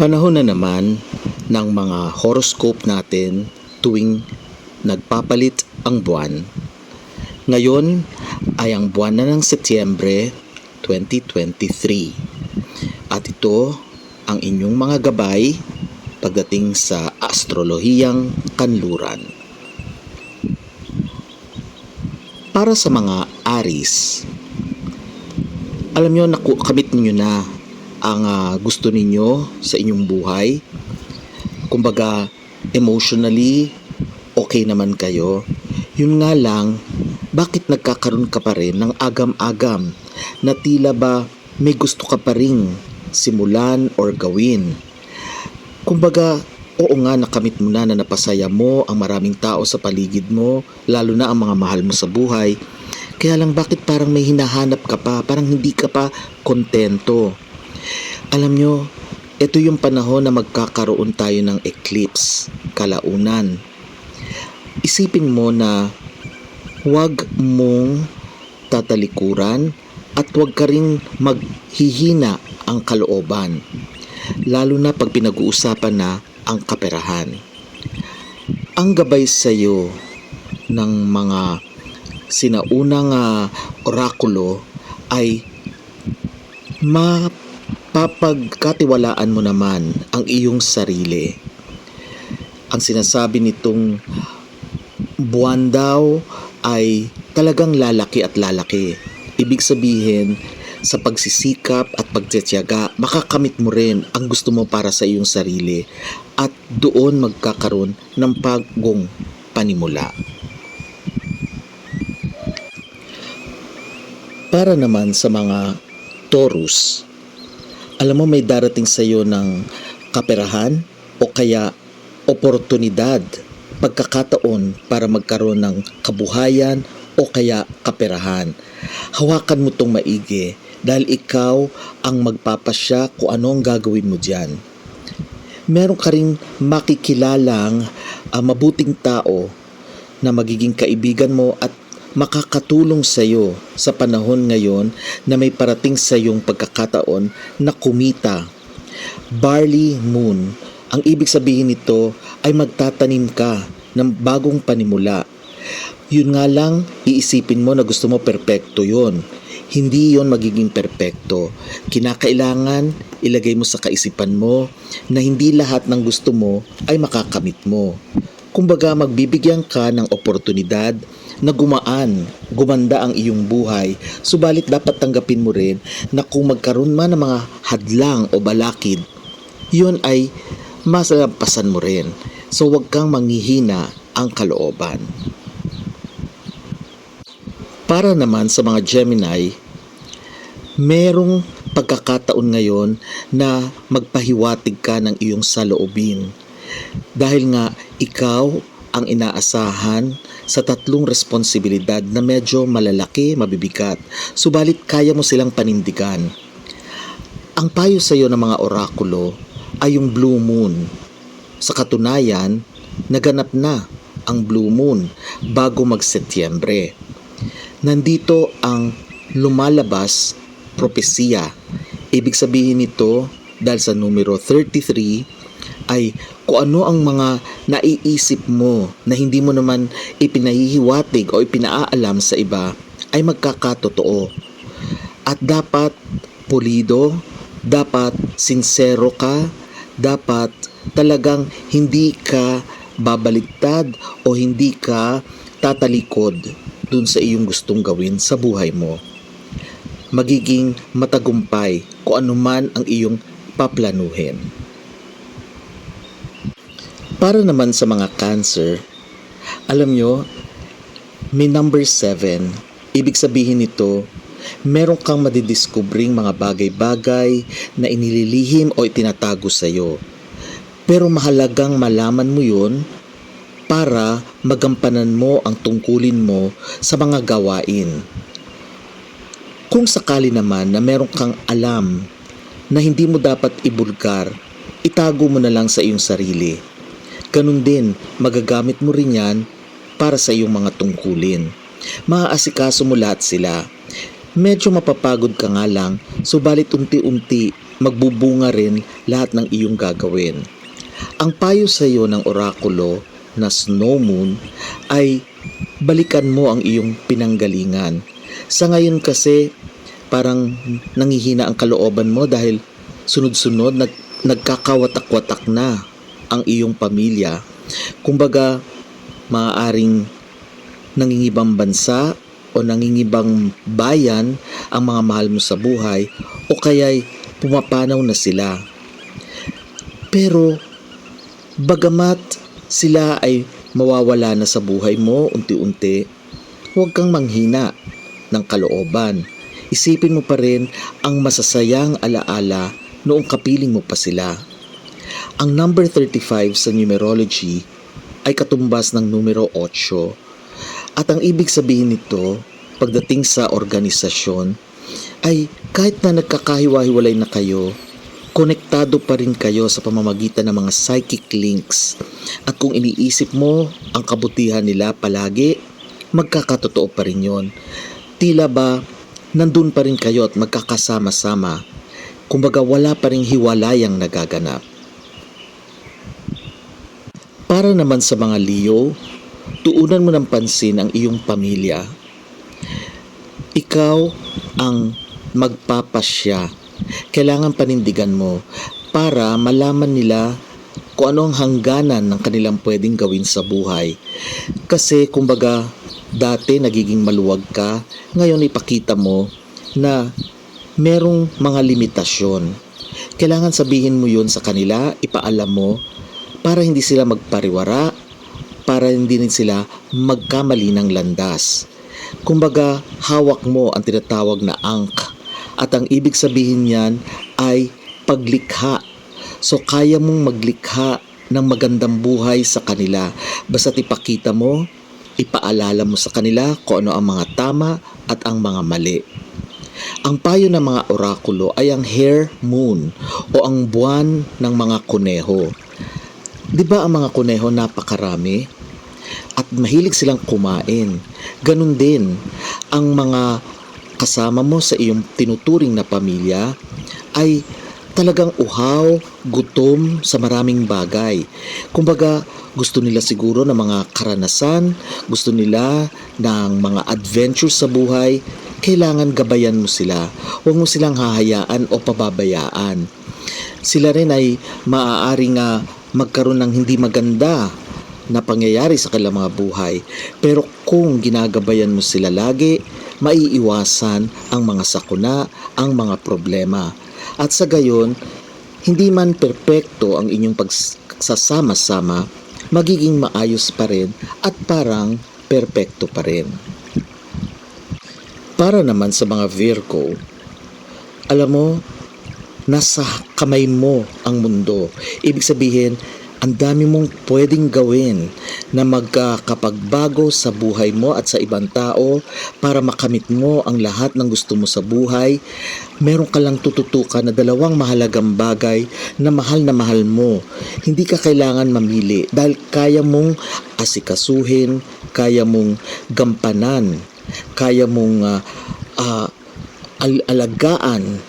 Panahon na naman ng mga horoscope natin tuwing nagpapalit ang buwan. Ngayon ay ang buwan na ng Setyembre 2023. At ito ang inyong mga gabay pagdating sa astrolohiyang kanluran. Para sa mga Aris, alam nyo, naku, kamit ninyo na ang ah, gusto ninyo sa inyong buhay. Kumbaga, emotionally, okay naman kayo. Yun nga lang, bakit nagkakaroon ka pa rin ng agam-agam na tila ba may gusto ka pa rin simulan or gawin? Kumbaga, oo nga nakamit mo na na napasaya mo ang maraming tao sa paligid mo, lalo na ang mga mahal mo sa buhay. Kaya lang bakit parang may hinahanap ka pa, parang hindi ka pa kontento. Alam nyo, ito yung panahon na magkakaroon tayo ng eclipse, kalaunan. Isipin mo na huwag mong tatalikuran at huwag ka rin maghihina ang kalooban. Lalo na pag pinag-uusapan na ang kaperahan. Ang gabay sa iyo ng mga sinaunang ah, orakulo ay mapapagkatiwalaan mo naman ang iyong sarili. Ang sinasabi nitong buwan daw ay talagang lalaki at lalaki. Ibig sabihin, sa pagsisikap at pagtsatsaga, makakamit mo rin ang gusto mo para sa iyong sarili at doon magkakaroon ng pagong panimula. Para naman sa mga Taurus, alam mo may darating sa iyo ng kaperahan o kaya oportunidad, pagkakataon para magkaroon ng kabuhayan o kaya kaperahan. Hawakan mo tong maigi dahil ikaw ang magpapasya kung ano ang gagawin mo dyan. Meron ka rin makikilalang ah, mabuting tao na magiging kaibigan mo at makakatulong sa iyo sa panahon ngayon na may parating sa iyong pagkakataon na kumita. Barley Moon, ang ibig sabihin nito ay magtatanim ka ng bagong panimula. Yun nga lang, iisipin mo na gusto mo perpekto yon. Hindi yon magiging perpekto. Kinakailangan ilagay mo sa kaisipan mo na hindi lahat ng gusto mo ay makakamit mo. Kumbaga magbibigyan ka ng oportunidad na gumaan, gumanda ang iyong buhay, subalit dapat tanggapin mo rin na kung magkaroon man ng mga hadlang o balakid, yun ay masalampasan mo rin. So huwag kang manghihina ang kalooban. Para naman sa mga Gemini, merong pagkakataon ngayon na magpahiwatig ka ng iyong saloobin. Dahil nga ikaw ang inaasahan sa tatlong responsibilidad na medyo malalaki, mabibigat, subalit kaya mo silang panindigan. Ang payo sa iyo ng mga orakulo ay yung blue moon. Sa katunayan, naganap na ang blue moon bago mag-Setyembre. Nandito ang lumalabas propesya. Ibig sabihin nito dahil sa numero 33 ay kung ano ang mga naiisip mo na hindi mo naman ipinahihiwatig o ipinaalam sa iba ay magkakatotoo. At dapat pulido, dapat sincero ka, dapat talagang hindi ka babaliktad o hindi ka tatalikod dun sa iyong gustong gawin sa buhay mo. Magiging matagumpay kung anuman ang iyong paplanuhin. Para naman sa mga cancer, alam nyo, may number 7. Ibig sabihin nito, meron kang madidiskubring mga bagay-bagay na inililihim o itinatago sa iyo. Pero mahalagang malaman mo yun para magampanan mo ang tungkulin mo sa mga gawain. Kung sakali naman na meron kang alam na hindi mo dapat ibulgar, itago mo na lang sa iyong sarili. Ganun din, magagamit mo rin yan para sa iyong mga tungkulin. Maaasikaso mo lahat sila. Medyo mapapagod ka nga lang, subalit unti-unti magbubunga rin lahat ng iyong gagawin. Ang payo sa iyo ng orakulo na Snow Moon ay balikan mo ang iyong pinanggalingan. Sa ngayon kasi parang nangihina ang kalooban mo dahil sunod-sunod nag, nagkakawatak-watak na ang iyong pamilya. Kumbaga, maaaring nangingibang bansa o nangingibang bayan ang mga mahal mo sa buhay o kaya'y pumapanaw na sila. Pero, bagamat sila ay mawawala na sa buhay mo unti-unti, huwag kang manghina ng kalooban. Isipin mo pa rin ang masasayang alaala noong kapiling mo pa sila. Ang number 35 sa numerology ay katumbas ng numero 8 at ang ibig sabihin nito pagdating sa organisasyon ay kahit na nagkakahiwa-hiwalay na kayo, konektado pa rin kayo sa pamamagitan ng mga psychic links. At kung iniisip mo ang kabutihan nila palagi, magkakatotoo pa rin yon. Tila ba nandun pa rin kayo at magkakasama-sama. Kumbaga wala pa rin hiwalayang nagaganap. Para naman sa mga Leo, tuunan mo ng pansin ang iyong pamilya. Ikaw ang magpapasya. Kailangan panindigan mo para malaman nila kung ano ang hangganan ng kanilang pwedeng gawin sa buhay. Kasi kumbaga dati nagiging maluwag ka, ngayon ipakita mo na merong mga limitasyon. Kailangan sabihin mo yun sa kanila, ipaalam mo para hindi sila magpariwara, para hindi rin sila magkamali ng landas. Kumbaga, hawak mo ang tinatawag na angk at ang ibig sabihin niyan ay paglikha. So kaya mong maglikha ng magandang buhay sa kanila basta't ipakita mo, ipaalala mo sa kanila kung ano ang mga tama at ang mga mali. Ang payo ng mga orakulo ay ang hair moon o ang buwan ng mga kuneho. Di ba ang mga kuneho napakarami? At mahilig silang kumain. Ganun din, ang mga kasama mo sa iyong tinuturing na pamilya ay talagang uhaw, gutom sa maraming bagay. Kumbaga, gusto nila siguro ng mga karanasan, gusto nila ng mga adventures sa buhay, kailangan gabayan mo sila. Huwag mo silang hahayaan o pababayaan. Sila rin ay maaaring uh, magkaroon ng hindi maganda na pangyayari sa kanilang mga buhay. Pero kung ginagabayan mo sila lagi, maiiwasan ang mga sakuna, ang mga problema. At sa gayon, hindi man perpekto ang inyong pagsasama-sama, magiging maayos pa rin at parang perpekto pa rin. Para naman sa mga Virgo, alam mo, nasa kamay mo ang mundo. Ibig sabihin, ang dami mong pwedeng gawin na magkakapagbago sa buhay mo at sa ibang tao para makamit mo ang lahat ng gusto mo sa buhay. Meron ka lang tututukan na dalawang mahalagang bagay na mahal na mahal mo. Hindi ka kailangan mamili dahil kaya mong asikasuhin, kaya mong gampanan, kaya mong uh, uh, al- alagaan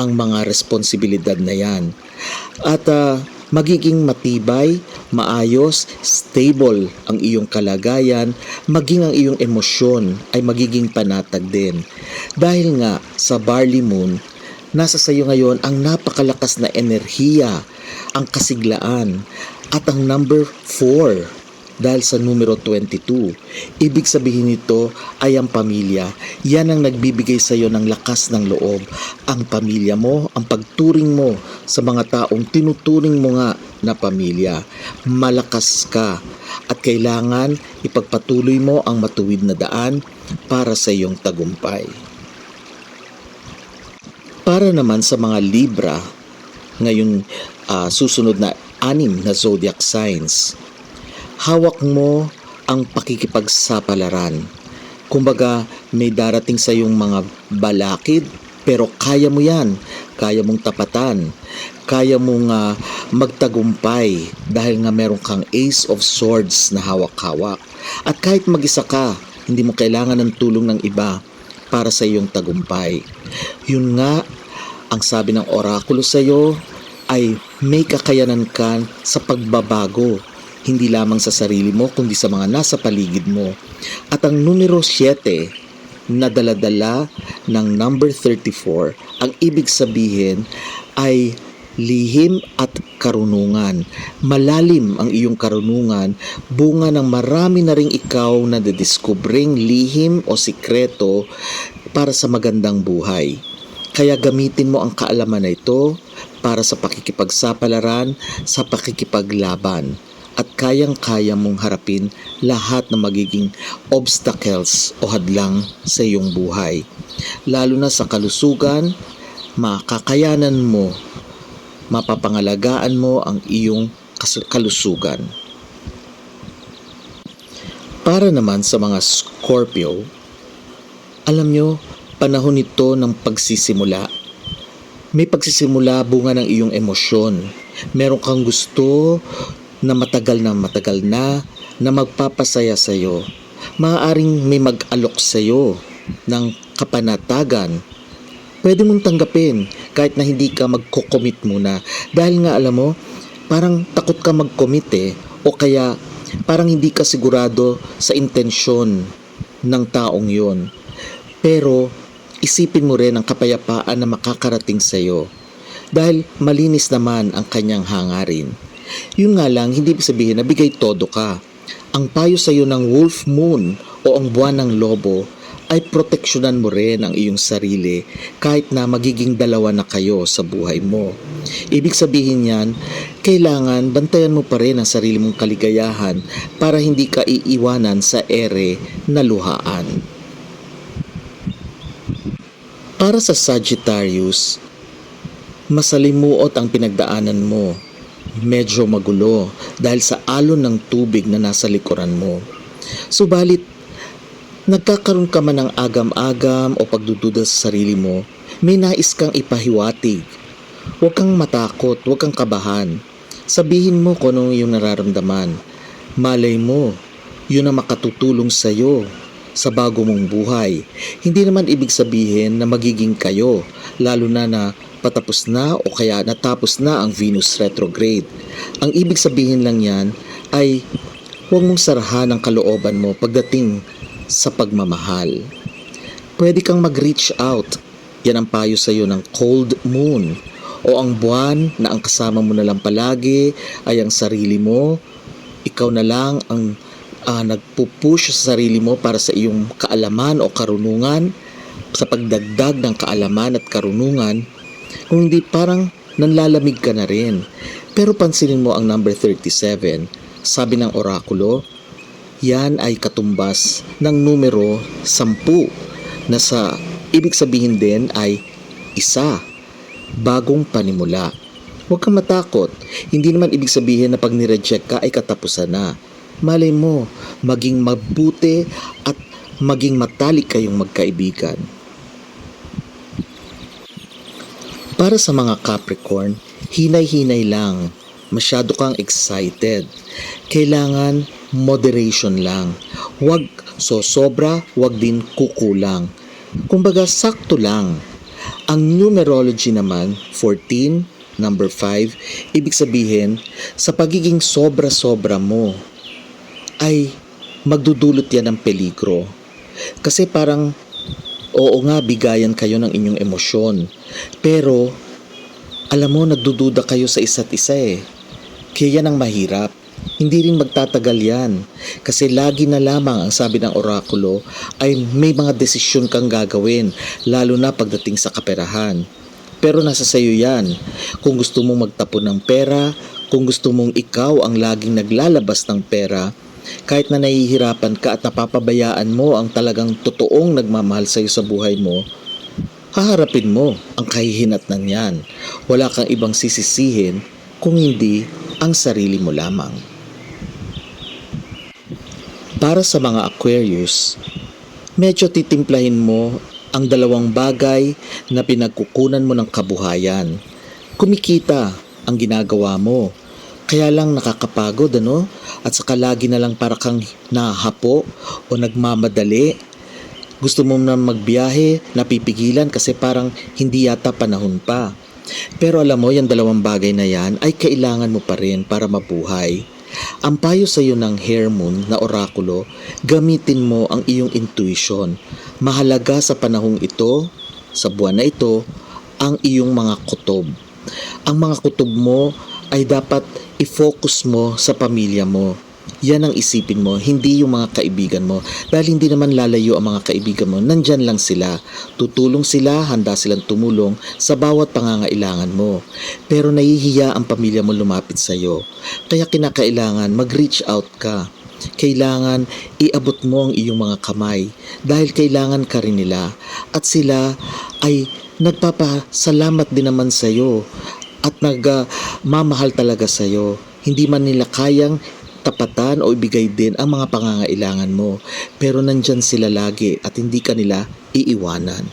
ang mga responsibilidad na yan. At uh, magiging matibay, maayos, stable ang iyong kalagayan, maging ang iyong emosyon ay magiging panatag din. Dahil nga sa barley moon, nasa sa iyo ngayon ang napakalakas na enerhiya, ang kasiglaan, at ang number 4 dahil sa numero 22. Ibig sabihin nito ay ang pamilya. Yan ang nagbibigay sa iyo ng lakas ng loob. Ang pamilya mo, ang pagturing mo sa mga taong tinuturing mo nga na pamilya. Malakas ka at kailangan ipagpatuloy mo ang matuwid na daan para sa iyong tagumpay. Para naman sa mga Libra, ngayon uh, susunod na anim na zodiac signs, hawak mo ang pakikipagsapalaran. Kumbaga, may darating sa yung mga balakid, pero kaya mo yan. Kaya mong tapatan. Kaya mong uh, magtagumpay dahil nga meron kang Ace of Swords na hawak-hawak. At kahit mag-isa ka, hindi mo kailangan ng tulong ng iba para sa iyong tagumpay. Yun nga Ang sabi ng orakulo sa iyo ay may kakayanan ka sa pagbabago, hindi lamang sa sarili mo kundi sa mga nasa paligid mo. At ang numero 7 na daladala ng number 34, ang ibig sabihin ay lihim at karunungan. Malalim ang iyong karunungan, bunga ng marami na ring ikaw na dediskubring lihim o sikreto para sa magandang buhay. Kaya gamitin mo ang kaalaman na ito para sa pakikipagsapalaran, sa pakikipaglaban at kayang-kaya mong harapin lahat ng magiging obstacles o hadlang sa iyong buhay. Lalo na sa kalusugan, makakayanan mo, mapapangalagaan mo ang iyong kalusugan. Para naman sa mga Scorpio, alam nyo, panahon ito ng pagsisimula. May pagsisimula bunga ng iyong emosyon. Meron kang gusto na matagal na matagal na na magpapasaya sa iyo. Maaaring may mag-alok sa iyo ng kapanatagan. Pwede mong tanggapin kahit na hindi ka magko-commit muna. Dahil nga alam mo, parang takot ka mag-commit eh. O kaya parang hindi ka sigurado sa intensyon ng taong yon. Pero isipin mo rin ang kapayapaan na makakarating sa iyo. Dahil malinis naman ang kanyang hangarin. Yun nga lang, hindi ibig sabihin na bigay todo ka. Ang payo sa iyo ng wolf moon o ang buwan ng lobo ay proteksyonan mo rin ang iyong sarili kahit na magiging dalawa na kayo sa buhay mo. Ibig sabihin yan, kailangan bantayan mo pa rin ang sarili mong kaligayahan para hindi ka iiwanan sa ere na luhaan. Para sa Sagittarius, masalimuot ang pinagdaanan mo. Medyo magulo dahil sa alon ng tubig na nasa likuran mo. Subalit, nagkakaroon ka man ng agam-agam o pagdududa sa sarili mo, may nais kang ipahiwatig. Huwag kang matakot, huwag kang kabahan. Sabihin mo kung ano yung nararamdaman. Malay mo, yun ang makatutulong sa iyo sa bago mong buhay. Hindi naman ibig sabihin na magiging kayo, lalo na na patapos na o kaya natapos na ang Venus retrograde. Ang ibig sabihin lang yan ay huwag mong sarahan ang kalooban mo pagdating sa pagmamahal. Pwede kang mag-reach out. Yan ang payo sa iyo ng cold moon o ang buwan na ang kasama mo na lang palagi ay ang sarili mo. Ikaw na lang ang ah, nagpupush sa sarili mo para sa iyong kaalaman o karunungan sa pagdagdag ng kaalaman at karunungan kung hindi parang nanlalamig ka na rin. Pero pansinin mo ang number 37, sabi ng orakulo, yan ay katumbas ng numero 10 na sa ibig sabihin din ay isa, bagong panimula. Huwag kang matakot. Hindi naman ibig sabihin na pag nireject ka ay katapusan na. Malay mo, maging mabuti at maging matalik kayong magkaibigan. Para sa mga Capricorn, hinay-hinay lang. Masyado kang excited. Kailangan moderation lang. Huwag sosobra, huwag din kukulang. Kumbaga, sakto lang. Ang numerology naman, 14, number 5, ibig sabihin, sa pagiging sobra-sobra mo, ay magdudulot yan ng peligro. Kasi parang, oo nga, bigayan kayo ng inyong emosyon. Pero, alam mo, nagdududa kayo sa isa't isa eh. Kaya yan ang mahirap. Hindi rin magtatagal yan. Kasi lagi na lamang ang sabi ng orakulo ay may mga desisyon kang gagawin, lalo na pagdating sa kaperahan. Pero nasa sayo yan. Kung gusto mong magtapon ng pera, kung gusto mong ikaw ang laging naglalabas ng pera, kahit na nahihirapan ka at napapabayaan mo ang talagang totoong nagmamahal sa iyo sa buhay mo, haharapin mo ang kahihinatnan yan. Wala kang ibang sisisihin kung hindi ang sarili mo lamang. Para sa mga Aquarius, medyo titimplahin mo ang dalawang bagay na pinagkukunan mo ng kabuhayan. Kumikita ang ginagawa mo. Kaya lang nakakapagod ano? At saka lagi na lang para kang nahapo o nagmamadali. Gusto mo na magbiyahe, napipigilan kasi parang hindi yata panahon pa. Pero alam mo, yung dalawang bagay na yan ay kailangan mo pa rin para mabuhay. Ang payo sa iyo ng hair moon na orakulo, gamitin mo ang iyong intuition. Mahalaga sa panahong ito, sa buwan na ito, ang iyong mga kutob. Ang mga kutob mo ay dapat i-focus mo sa pamilya mo. Yan ang isipin mo, hindi yung mga kaibigan mo. Dahil hindi naman lalayo ang mga kaibigan mo, nandyan lang sila. Tutulong sila, handa silang tumulong sa bawat pangangailangan mo. Pero nahihiya ang pamilya mo lumapit sa iyo. Kaya kinakailangan mag-reach out ka. Kailangan iabot mo ang iyong mga kamay dahil kailangan ka rin nila. At sila ay nagpapasalamat din naman sa iyo at nagmamahal talaga sa iyo. Hindi man nila kayang tapatan o ibigay din ang mga pangangailangan mo. Pero nandyan sila lagi at hindi ka nila iiwanan.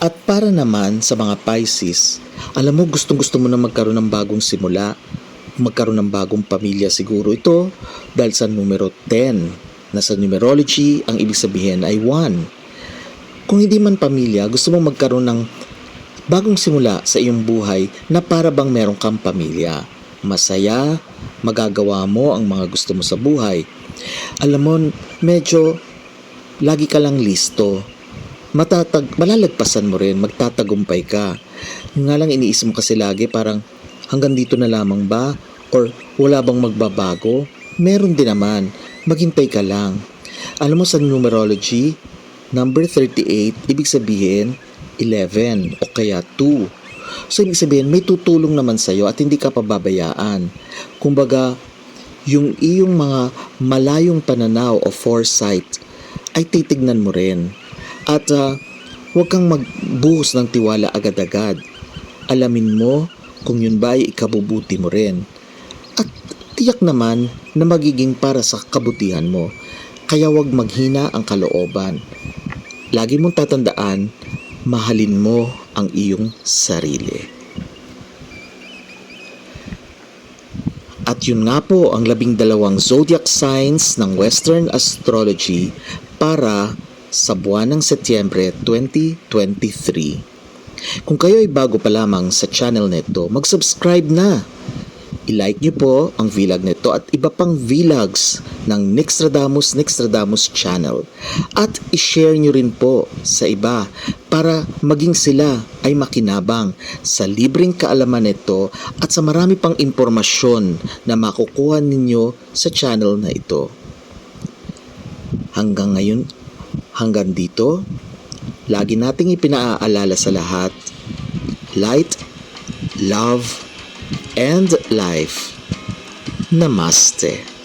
At para naman sa mga Pisces, alam mo gustong gusto mo na magkaroon ng bagong simula, magkaroon ng bagong pamilya siguro ito dahil sa numero 10 na sa numerology ang ibig sabihin ay 1. Kung hindi man pamilya, gusto mong magkaroon ng bagong simula sa iyong buhay na para bang meron kang pamilya. Masaya, magagawa mo ang mga gusto mo sa buhay. Alam mo, medyo lagi ka lang listo. Matatag, malalagpasan mo rin, magtatagumpay ka. Yung nga lang iniisip mo kasi lagi parang hanggang dito na lamang ba? Or wala bang magbabago? Meron din naman. Maghintay ka lang. Alam mo sa numerology, number 38, ibig sabihin 11 o kaya 2. So, ibig sabihin, may tutulong naman sa'yo at hindi ka pababayaan. Kumbaga, yung iyong mga malayong pananaw o foresight ay titignan mo rin. At ah, huwag kang magbuhos ng tiwala agad-agad. Alamin mo kung yun ba ay ikabubuti mo rin. At tiyak naman na magiging para sa kabutihan mo. Kaya huwag maghina ang kalooban. Lagi mong tatandaan mahalin mo ang iyong sarili. At yun nga po ang labing dalawang zodiac signs ng Western Astrology para sa buwan ng Setyembre 2023. Kung kayo ay bago pa lamang sa channel nito, mag-subscribe na I-like niyo po ang vlog nito at iba pang vlogs ng Nixtradamus Nixtradamus channel. At i-share niyo rin po sa iba para maging sila ay makinabang sa libreng kaalaman nito at sa marami pang impormasyon na makukuha ninyo sa channel na ito. Hanggang ngayon, hanggang dito, lagi nating ipinaaalala sa lahat, light, love, and life. Namaste.